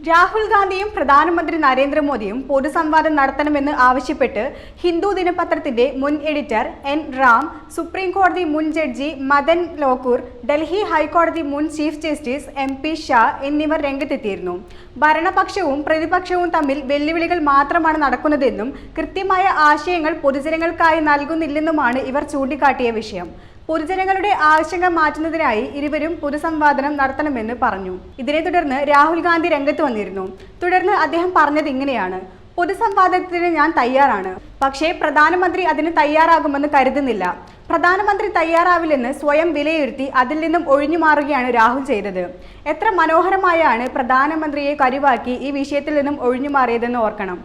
രാഹുൽ ഗാന്ധിയും പ്രധാനമന്ത്രി നരേന്ദ്രമോദിയും പൊതുസംവാദം നടത്തണമെന്ന് ആവശ്യപ്പെട്ട് ഹിന്ദു ദിനപത്രത്തിന്റെ മുൻ എഡിറ്റർ എൻ റാം സുപ്രീം കോടതി മുൻ ജഡ്ജി മദൻ ലോക്കൂർ ഡൽഹി ഹൈക്കോടതി മുൻ chief justice M P Shah എന്നിവർ രംഗത്തെത്തിയിരുന്നു. ഭരണപക്ഷവും പ്രതിപക്ഷവും തമ്മിൽ വെല്ലുവിളികൾ മാത്രമാണ് നടക്കുന്നതെന്നും കൃത്യമായ ആശയങ്ങൾ പൊതുജനങ്ങൾക്കായി നൽകുന്നില്ലെന്നുമാണ് ഇവർ ചൂണ്ടിക്കാട്ടിയ വിഷയം. പൊതുജനങ്ങളുടെ ആവശ്യങ്ങൾ മാറ്റുന്നതിനായി ഇരുവരും പൊതുസംവാദനം നടത്തണമെന്ന് പറഞ്ഞു. ഇതിനെ തുടർന്ന് രാഹുൽ ഗാന്ധി രംഗത്ത് വന്നിരുന്നു. തുടർന്ന് അദ്ദേഹം പറഞ്ഞത് ഇങ്ങനെയാണ്. പൊതുസംവാദത്തിന് ഞാൻ തയ്യാറാണ്. പക്ഷേ പ്രധാനമന്ത്രി അതിന് തയ്യാറാകുമെന്ന് കരുതുന്നില്ല. പ്രധാനമന്ത്രി തയ്യാറാവില്ലെന്ന് സ്വയം വിലയിരുത്തി അതിൽ നിന്നും ഒഴിഞ്ഞു മാറുകയാണ് രാഹുൽ ചെയ്തത്. എത്ര മനോഹരമായാണ് പ്രധാനമന്ത്രിയെ കരുവാക്കി ഈ വിഷയത്തിൽ നിന്നും ഒഴിഞ്ഞു മാറിയതെന്ന് ഓർക്കണം.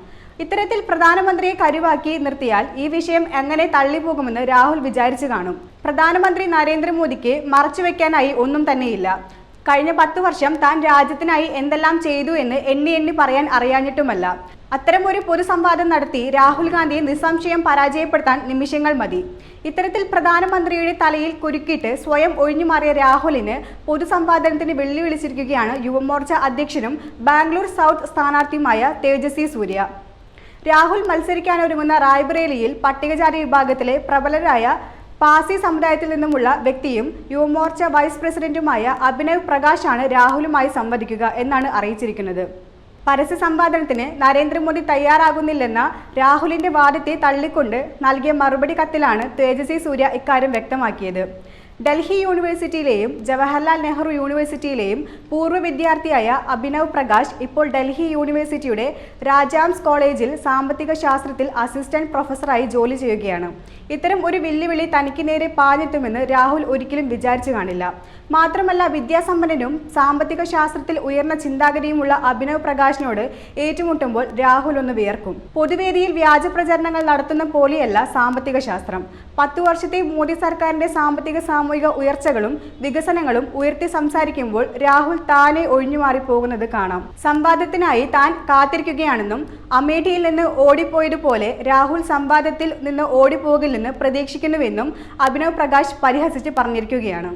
ഇത്തരത്തിൽ പ്രധാനമന്ത്രിയെ കരുവാക്കി നിർത്തിയാൽ ഈ വിഷയം എങ്ങനെ തള്ളിപ്പോകുമെന്ന് രാഹുൽ വിചാരിച്ചു കാണും. പ്രധാനമന്ത്രി നരേന്ദ്രമോദിക്ക് മറച്ചുവെക്കാനായി ഒന്നും തന്നെയില്ല. കഴിഞ്ഞ പത്തു വർഷം താൻ രാജ്യത്തിനായി എന്തെല്ലാം ചെയ്തു എന്ന് എണ്ണി എണ്ണി പറയാൻ അറിയാഞ്ഞിട്ടുമല്ല. അത്തരം ഒരു പൊതുസംവാദം നടത്തി രാഹുൽ ഗാന്ധിയെ നിസ്സംശയം പരാജയപ്പെടുത്താൻ നിമിഷങ്ങൾ മതി. ഇത്തരത്തിൽ പ്രധാനമന്ത്രിയുടെ തലയിൽ കുരുക്കിയിട്ട് സ്വയം ഒഴിഞ്ഞുമാറിയ രാഹുലിന് പൊതുസംവാദനത്തിന് വെല്ലുവിളിച്ചിരിക്കുകയാണ് യുവമോർച്ച അധ്യക്ഷനും ബാംഗ്ലൂർ സൗത്ത് സ്ഥാനാർത്ഥിയുമായ തേജസ്വി സൂര്യ. രാഹുൽ മത്സരിക്കാനൊരുങ്ങുന്ന റായ്ബറേലിയിൽ പട്ടികജാതി വിഭാഗത്തിലെ പ്രബലരായ പാസി സമുദായത്തിൽ നിന്നുമുള്ള വ്യക്തിയും യുവമോർച്ച വൈസ് പ്രസിഡന്റുമായ അഭിനവ് പ്രകാശാണ് രാഹുലുമായി സംവദിക്കുക എന്നാണ് അറിയിച്ചിരിക്കുന്നത്. പരസ്യ സംവാദനത്തിന് നരേന്ദ്രമോദി തയ്യാറാകുന്നില്ലെന്ന രാഹുലിന്റെ വാദത്തെ തള്ളിക്കൊണ്ട് നൽകിയ മറുപടി കത്തിലാണ് തേജസ്വി സൂര്യ ഇക്കാര്യം വ്യക്തമാക്കിയത്. ഡൽഹി യൂണിവേഴ്സിറ്റിയിലെയും ജവഹർലാൽ നെഹ്റു യൂണിവേഴ്സിറ്റിയിലെയും പൂർവ വിദ്യാർത്ഥിയായ അഭിനവ് പ്രകാശ് ഇപ്പോൾ ഡൽഹി യൂണിവേഴ്സിറ്റിയുടെ രാജാംസ് കോളേജിൽ സാമ്പത്തിക ശാസ്ത്രത്തിൽ അസിസ്റ്റന്റ് പ്രൊഫസറായി ജോലി ചെയ്യുകയാണ്. ഇത്തരം ഒരു വെല്ലുവിളി തനിക്ക് നേരെ പാഞ്ഞെത്തുമെന്ന് രാഹുൽ ഒരിക്കലും വിചാരിച്ചു കാണില്ല. മാത്രമല്ല വിദ്യാസമ്പന്നനും സാമ്പത്തിക ശാസ്ത്രത്തിൽ ഉയർന്ന ചിന്താഗതിയുമുള്ള അഭിനവ് പ്രകാശിനോട് ഏറ്റുമുട്ടുമ്പോൾ രാഹുൽ ഒന്ന് വിയർക്കും. പൊതുവേദിയിൽ വ്യാജ പ്രചരണങ്ങൾ നടത്തുന്ന പോലെയല്ല സാമ്പത്തിക ശാസ്ത്രം. പത്തു വർഷത്തെ മോദി സർക്കാരിന്റെ സാമ്പത്തിക സാമൂഹിക ഉയർച്ചകളും വികസനങ്ങളും ഉയർത്തി സംസാരിക്കുമ്പോൾ രാഹുൽ താനെ ഒഴിഞ്ഞുമാറി പോകുന്നത് കാണാം. സംവാദത്തിനായി താൻ കാത്തിരിക്കുകയാണെന്നും അമേഠിയിൽ നിന്ന് ഓടിപ്പോയതുപോലെ രാഹുൽ സംവാദത്തിൽ നിന്ന് ഓടിപ്പോകില്ലെന്ന് പ്രതീക്ഷിക്കുന്നുവെന്നും അഭിനവ് പ്രകാശ് പരിഹസിച്ച് പറഞ്ഞിരിക്കുകയാണ്.